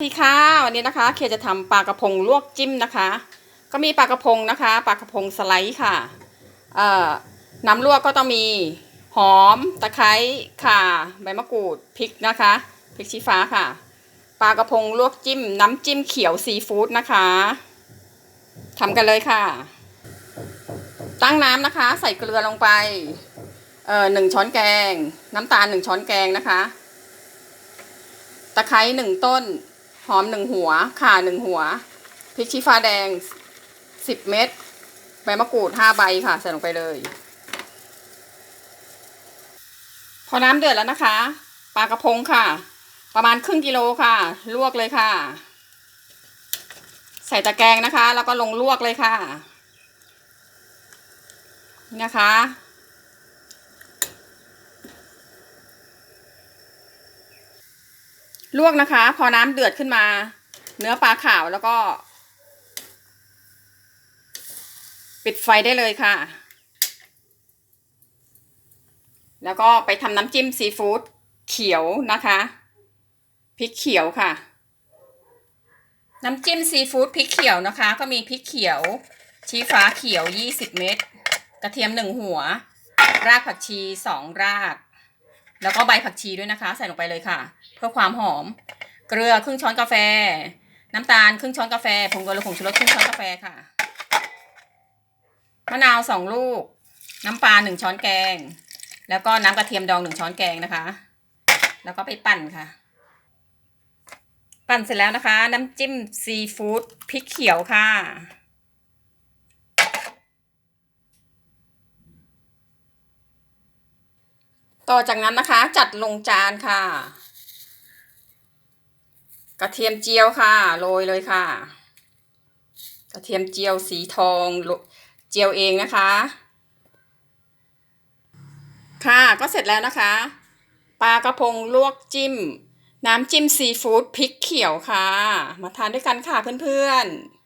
สวัสดีค่ะวันนี้นะคะเคจะทำปลากระพงลวกจิ้มนะคะ ก็มีปลากระพงนะคะปลากระพงสไลด์ค่ะเอ่อน้ำลวกก็ต้องมีหอมตะไคร้ข่าใบมะกรูดพริกนะคะพริกชี้ฟ้าค่ะปลากระพงลวกจิ้ม น้ำจิ้มเขียวซีฟู้ดนะคะทำกันเลยค่ะ ตั้งน้ำนะคะ ใส่เกลือลงไปเอ่อหนึ่งช้อนแกง น้ำตาลหนึ่งช้อนแกงนะคะ ตะไคร้หนึ่งต้น หอมหนึ่งหัว ข่าหนึ่งหัว พริกชี้ฟ้าแดงสิบเม็ด ใบมะกรูดห้าใบค่ะ ใส่ลงไปเลย พอน้ำเดือดแล้วนะคะ ปลากระพงค่ะ ประมาณครึ่งกิโลค่ะ ลวกเลยค่ะ ใส่ตะแกรงนะคะ แล้วก็ลงลวกเลยค่ะ นี่นะคะ ลวกนะคะ พอน้ำเดือดขึ้นมา เนื้อปลาขาวแล้วก็ ปิดไฟได้เลยค่ะ แล้วก็ไปทำน้ำจิ้มซีฟู้ดเขียวนะคะพริกเขียวค่ะ น้ำจิ้มซีฟู้ดพริกเขียวนะคะ ก็มีพริกเขียว ชี้ฟ้าเขียว 20 เม็ดกระเทียมหนึ่งหัว รากผักชีสองราก แล้วก็ใบผักชีด้วยนะคะ ใส่ลงไปเลยค่ะ เพื่อความหอม เกลือครึ่งช้อนกาแฟ น้ำตาลครึ่งช้อนกาแฟผงกะหรี่ผงชูรสครึ่งช้อนกาแฟค่ะมะนาวสองลูก น้ำปลาหนึ่งช้อนแกง แล้วก็น้ำกระเทียมดองหนึ่งช้อนแกงนะคะ แล้วก็ไปปั่นค่ะ ปั่นเสร็จแล้วนะคะ น้ำจิ้มซีฟู้ดพริกเขียวค่ะ ต่อจากนั้นนะคะจัดลงจานค่ะ กระเทียมเจียวค่ะโรยเลยค่ะ กระเทียมเจียวสีทองเจียวเองนะคะ ค่ะก็เสร็จแล้วนะคะปลากระพงลวกจิ้ม น้ำจิ้มซีฟู้ดพริกเขียวค่ะ มาทานด้วยกันค่ะเพื่อนๆ